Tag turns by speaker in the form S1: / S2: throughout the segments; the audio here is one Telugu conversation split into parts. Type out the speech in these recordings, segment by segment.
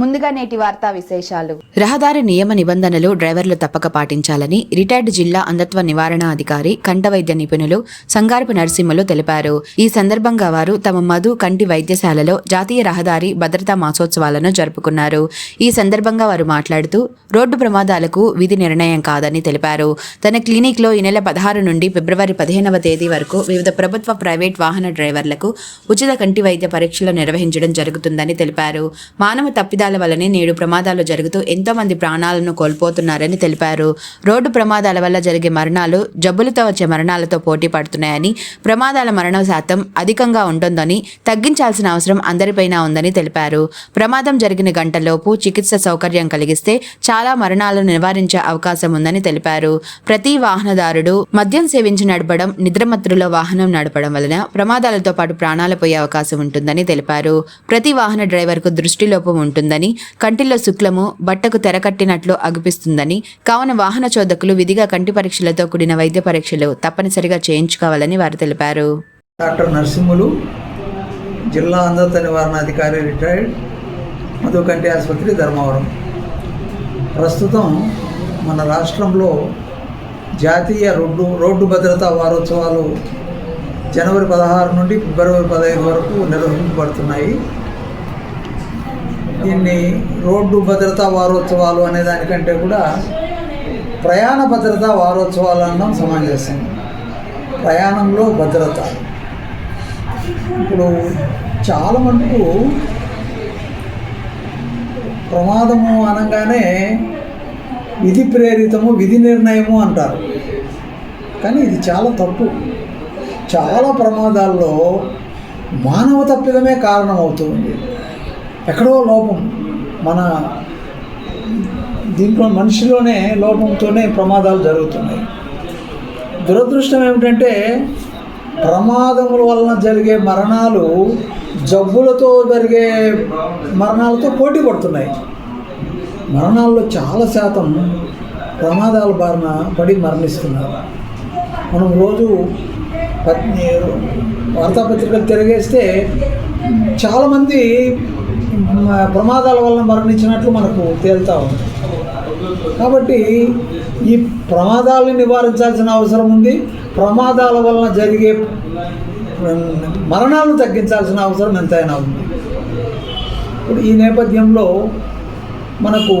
S1: ముందుగా నేటి వార్తా విశేషాలు.
S2: రహదారి నియమ నిబంధనలు డ్రైవర్లు తప్పక పాటించాలని రిటైర్డ్ జిల్లా అంధత్వ నివారణ అధికారి కంట వైద్య నిపుణులు సంగారపు నరసింహులు తెలిపారు. ఈ సందర్భంగా వారు తమ మధు కంటి వైద్యశాలలో జాతీయ రహదారి భద్రతా మాసోత్సవాలను జరుపుకున్నారు. ఈ సందర్భంగా వారు మాట్లాడుతూ రోడ్డు ప్రమాదాలకు విధి నిర్ణయం కాదని తెలిపారు. తన క్లినిక్లో ఈ నెల పదహారు నుండి ఫిబ్రవరి పదిహేనవ తేదీ వరకు వివిధ ప్రభుత్వ ప్రైవేట్ వాహన డ్రైవర్లకు ఉచిత కంటి వైద్య పరీక్షలు నిర్వహించడం జరుగుతుందని తెలిపారు. మానవ తప్పిదాల వల్లనే నేడు ప్రమాదాలు జరుగుతూ ఎంతో మంది ప్రాణాలను కోల్పోతున్నారని తెలిపారు. రోడ్డు ప్రమాదాల వల్ల జరిగే మరణాలు జబ్బులతో వచ్చే మరణాలతో పోటీ పడుతున్నాయని ప్రమాదాల మరణ శాతం అధికంగా ఉంటుందని తగ్గించాల్సిన అవసరం అందరిపైన ఉందని తెలిపారు. ప్రమాదం జరిగిన గంటలోపు చికిత్స సౌకర్యం కలిగిస్తే చాలా మరణాలను నివారించే అవకాశం ఉందని తెలిపారు. ప్రతి వాహనదారుడు మద్యం సేవించి నడపడం నిద్రమత్తులో వాహనం నడపడం వలన ప్రమాదాలతో పాటు ప్రాణాలు పోయే అవకాశం ఉంటుందని తెలిపారు. ప్రతి వాహన డ్రైవర్కు దృష్టిలోపం ఉంటుందని కంటిలో శుక్లము బట్టకు తెరకట్టినట్లు అగుపిస్తుందని కావున వాహన చోదకులు విధిగా కంటి పరీక్షలతో కూడిన వైద్య పరీక్షలు తప్పనిసరిగా చేయించుకోవాలని వారు తెలిపారు.
S3: డాక్టర్ నర్సింహులు జిల్లా అంధత్వ నివారణ అధికారి రిటైర్డ్ మధుకంటి ఆసుపత్రి ధర్మవరం. ప్రస్తుతం మన రాష్ట్రంలో జాతీయ రోడ్డు రోడ్డు భద్రతా వారోత్సవాలు జనవరి పదహారు నుండి ఫిబ్రవరి పదహైదు వరకు నిర్వహించబడుతున్నాయి దీన్ని రోడ్డు భద్రతా వారోత్సవాలు అనే దానికంటే కూడా ప్రయాణ భద్రతా వారోత్సవాలు అన్నాం సమంజసం ప్రయాణంలో భద్రత. ఇప్పుడు చాలా మటుకు ప్రమాదము అనగానే విధి ప్రేరితము విధి నిర్ణయము అంటారు. కానీ ఇది చాలా తప్పు. చాలా ప్రమాదాల్లో మానవ తప్పిదమే కారణమవుతుంది ఎక్కడో లోపం మన దీంట్లో మనిషిలోనే లోపంతోనే ప్రమాదాలు జరుగుతున్నాయి. దురదృష్టం ఏమిటంటే ప్రమాదముల వలన జరిగే మరణాలు జబ్బులతో జరిగే మరణాలతో పోటీ పడుతున్నాయి. మరణాల్లో చాలా శాతం ప్రమాదాల బారిన పడి మరణిస్తున్నారు. మనం రోజు పత్ని వార్తాపత్రికలు తిరిగేస్తే చాలామంది ప్రమాదాల వలన మరణించినట్లు మనకు తేలుతా ఉంది. కాబట్టి ఈ ప్రమాదాలను నివారించాల్సిన అవసరం ఉంది. ప్రమాదాల వలన జరిగే మరణాలు మరణాలను తగ్గించాల్సిన అవసరం ఎంతైనా ఉంది. ఇప్పుడు ఈ నేపథ్యంలో మనకు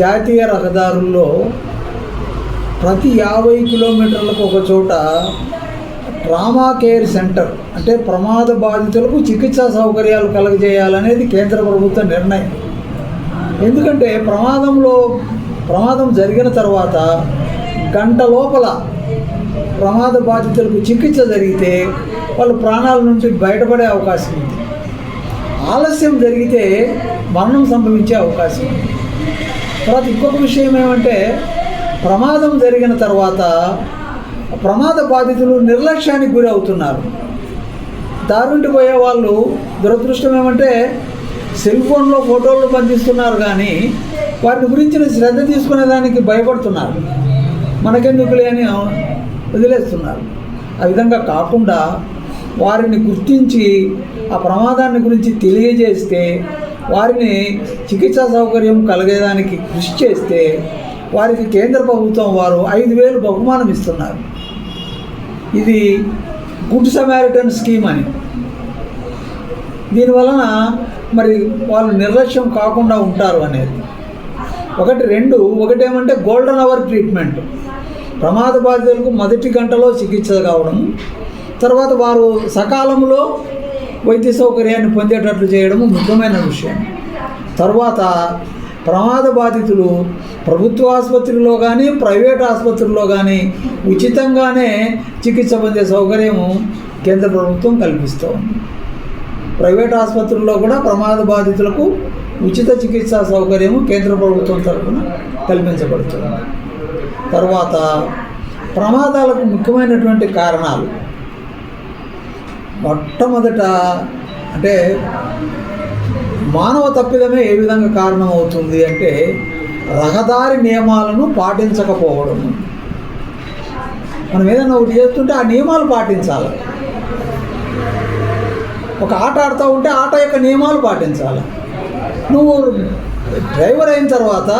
S3: జాతీయ రహదారుల్లో ప్రతి యాభై కిలోమీటర్లకు ఒక చోట ట్రామా కేర్ సెంటర్ అంటే ప్రమాద బాధితులకు చికిత్సా సౌకర్యాలు కలగజేయాలనేది కేంద్ర ప్రభుత్వ నిర్ణయం. ఎందుకంటే ప్రమాదంలో ప్రమాదం జరిగిన తర్వాత గంట లోపల ప్రమాద బాధితులకు చికిత్స జరిగితే వాళ్ళు ప్రాణాల నుంచి బయటపడే అవకాశం ఉంది. ఆలస్యం జరిగితే మరణం సంభవించే అవకాశం ఉంది. తర్వాత ఇంకొక విషయం ఏమంటే ప్రమాదం జరిగిన తర్వాత ప్రమాద బాధితులు నిర్లక్ష్యానికి గురి అవుతున్నారు. దారుంటి పోయే వాళ్ళు దురదృష్టం ఏమంటే సెల్ ఫోన్లో ఫోటోలు బంధిస్తున్నారు కానీ వాటి గురించిన శ్రద్ధ తీసుకునేదానికి భయపడుతున్నారు. మనకెందుకులే అని వదిలేస్తున్నారు. ఆ విధంగా కాకుండా వారిని గుర్తించి ఆ ప్రమాదాన్ని గురించి తెలియజేస్తే వారిని చికిత్సా సౌకర్యం కలిగేదానికి కృషి చేస్తే వారికి కేంద్ర ప్రభుత్వం వారు ఐదు వేలు బహుమానం ఇస్తున్నారు. ఇది గుడ్ సమారిటన్ స్కీమ్ అని. దీనివలన మరి వాళ్ళు నిర్లక్ష్యం కాకుండా ఉంటారు అనేది. ఒకటి రెండు ఒకటేమంటే గోల్డెన్ అవర్ ట్రీట్మెంట్ ప్రమాద బాధితులకు మొదటి గంటలో చికిత్స కావడం. తర్వాత వారు సకాలంలో వైద్య సౌకర్యాన్ని పొందేటట్లు చేయడము ముఖ్యమైన విషయం. తర్వాత ప్రమాద బాధితులు ప్రభుత్వ ఆసుపత్రిలో కానీ ప్రైవేట్ ఆసుపత్రుల్లో కానీ ఉచితంగానే చికిత్స పొందే సౌకర్యం కేంద్ర ప్రభుత్వం కల్పిస్తోంది ప్రైవేట్ ఆసుపత్రుల్లో కూడా ప్రమాద బాధితులకు ఉచిత చికిత్సా సౌకర్యము కేంద్ర ప్రభుత్వం తరఫున కల్పించబడుతుంది. తర్వాత ప్రమాదాలకు ముఖ్యమైనటువంటి కారణాలు. మొట్టమొదట అంటే మానవ తప్పిదమే ఏ విధంగా కారణమవుతుంది అంటే రహదారి నియమాలను పాటించకపోవడం. మనం ఏదైనా ఒకటి చేస్తుంటే ఆ నియమాలు పాటించాలి. ఒక ఆట ఆడుతూ ఉంటే ఆట యొక్క నియమాలు పాటించాలి. నువ్వు డ్రైవర్ అయిన తర్వాత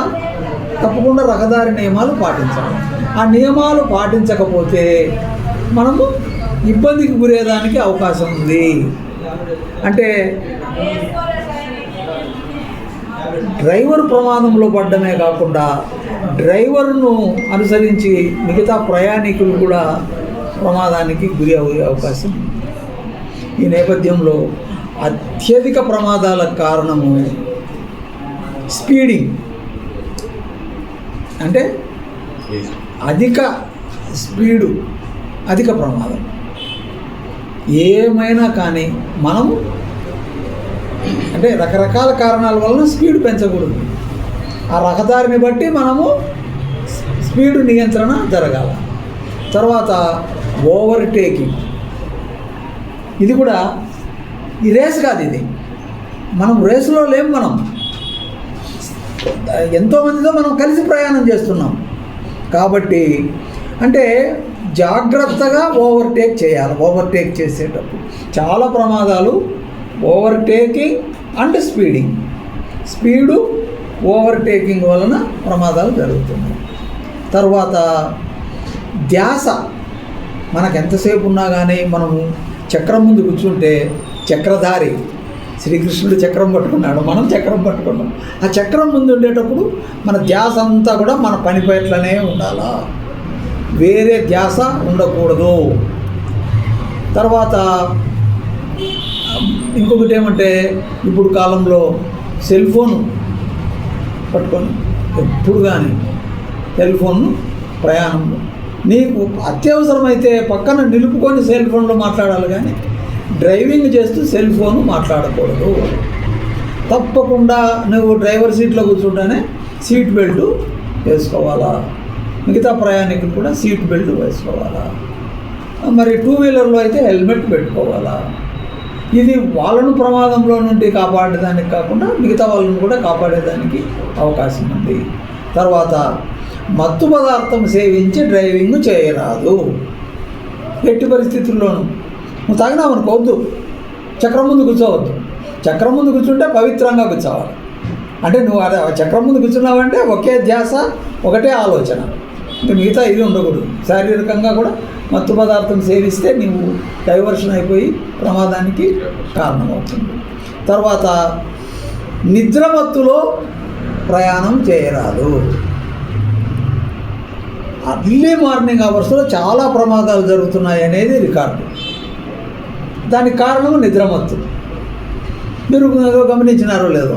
S3: తప్పకుండా రహదారి నియమాలు పాటించాలి. ఆ నియమాలు పాటించకపోతే మనము ఇబ్బందికి గురేదానికి అవకాశం ఉంది. అంటే డ్రైవర్ ప్రమాదంలో పడ్డమే కాకుండా డ్రైవర్ను అనుసరించి మిగతా ప్రయాణికులు కూడా ప్రమాదానికి గురి అయ్యే అవకాశం ఈ నేపథ్యంలో అత్యధిక ప్రమాదాలకు కారణము స్పీడింగ్. అంటే అధిక స్పీడు అధిక ప్రమాదం. ఏమైనా కానీ మనం అంటే రకరకాల కారణాల వలన స్పీడ్ పెంచకూడదు. ఆ రహదారిని బట్టి మనము స్పీడ్ నియంత్రణ జరగాల. తర్వాత ఓవర్టేకింగ్. ఇది కూడా ఈ రేస్ కాదు ఇది. మనం రేసులో లేం మనం. ఎంతోమందితో మనం కలిసి ప్రయాణం చేస్తున్నాం. కాబట్టి అంటే జాగ్రత్తగా ఓవర్టేక్ చేయాలి. ఓవర్టేక్ చేసేటప్పుడు. చాలా ప్రమాదాలు overtaking and speeding. Speed overtaking వలన ప్రమాదాలు జరుగుతున్నాయి. తర్వాత ధ్యాస. మనకు ఎంతసేపు ఉన్నా కానీ మనము చక్రం ముందు కూర్చుంటే చక్రధారి శ్రీకృష్ణుడు చక్రం పట్టుకున్నాడు మనం చక్రం పట్టుకున్నాం. ఆ చక్రం ముందు ఉండేటప్పుడు మన ధ్యాస అంతా కూడా మన పని పట్లనే ఉండాలా? వేరే ధ్యాస ఉండకూడదు. తర్వాత ఇంకొకటి ఏమంటే ఇప్పుడు కాలంలో సెల్ ఫోన్ పట్టుకొని ఎప్పుడు కానీ సెల్ ఫోన్ను ప్రయాణంలో. నీకు అత్యవసరమైతే పక్కన నిలుపుకొని సెల్ ఫోన్లో మాట్లాడాలి కానీ డ్రైవింగ్ చేస్తూ సెల్ ఫోన్ మాట్లాడకూడదు. తప్పకుండా నువ్వు డ్రైవర్ సీట్లో కూర్చుంటేనే సీట్ బెల్ట్ వేసుకోవాలా? మిగతా ప్రయాణికులు కూడా సీట్ బెల్ట్ వేసుకోవాలా? మరి టూ వీలర్లో అయితే హెల్మెట్ పెట్టుకోవాలా? ఇది వాళ్ళను ప్రమాదంలో నుండి కాపాడేదానికి కాకుండా మిగతా వాళ్ళను కూడా కాపాడేదానికి అవకాశం ఉంది. తర్వాత మత్తు పదార్థం సేవించి డ్రైవింగ్ చేయరాదు. ఎట్టి పరిస్థితుల్లోనూ. నువ్వు తాగినావు అనుకోవద్దు చక్రం ముందు కూర్చోవద్దు. చక్రం ముందు కూర్చుంటే పవిత్రంగా కూర్చోవాలి. అంటే నువ్వు అదే చక్రం ముందు కూర్చున్నావంటే ఒకే ధ్యాస ఒకటే ఆలోచన. ఇంకా మిగతా ఇది ఉండకూడదు. శారీరకంగా కూడా మత్తు పదార్థం సేవిస్తే నీవు డైవర్షన్ అయిపోయి ప్రమాదానికి కారణమవుతుంది. తర్వాత నిద్రమత్తులో ప్రయాణం చేయరాదు. అర్లీ మార్నింగ్ అవర్స్లో చాలా ప్రమాదాలు జరుగుతున్నాయి అనేది రికార్డు. దానికి కారణం నిద్రమత్తు మీరు గమనించినారో లేదో.